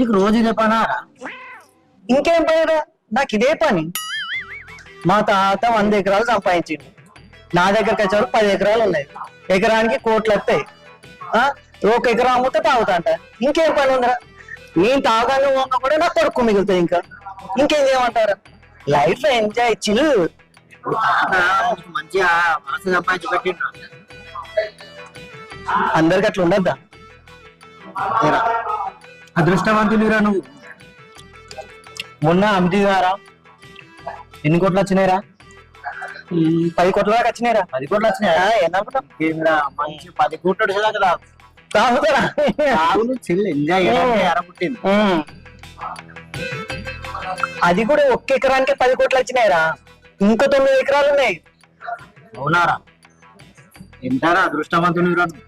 నీకు రోజు ఇదే పనారా ఇంకేం పనిరా? నాకు ఇదే పని. మా తాత వంద ఎకరాలు సంపాదించిండు. నా దగ్గరికి వచ్చారు పది ఎకరాలు ఉన్నాయి. ఎకరానికి కోట్లు వస్తాయి. ఆ? ఒక ఎకరా అమ్ముతే తాగుతాంట ఇంకేం పని ఉందిరా? నేను తాగాను వంగ కూడా నా కొడుకు మిగులుతాయి ఇంకా. ఇంకేం చేయమంటారా లైఫ్ ఎంజాయ్ చిల్ మంచిగా మనసు సంపాదించి పెట్టిండు అందరికి అట్లా ఉండద్దా? అదృష్టవంతునిరా నువ్వు? మొన్న అమితి గారా? ఎన్ని కోట్లు వచ్చినాయిరా? పది కోట్ల దాకా వచ్చినాయిరా? పది కోట్లు వచ్చినాయా? ఏమనుకుంటా మంచి పది కోట్లు వచ్చేదాకా కదా తాగుతారా? తాగులు చిల్ ఎంజాయ్ ఎరపుట్టింది. అది కూడా ఒక్క ఎకరానికి పది కోట్లు వచ్చినాయిరా? ఇంకా తొమ్మిది ఎకరాలు ఉన్నాయి. అవునారా? ఎంతరా అదృష్టవంతునిరా నువ్వు?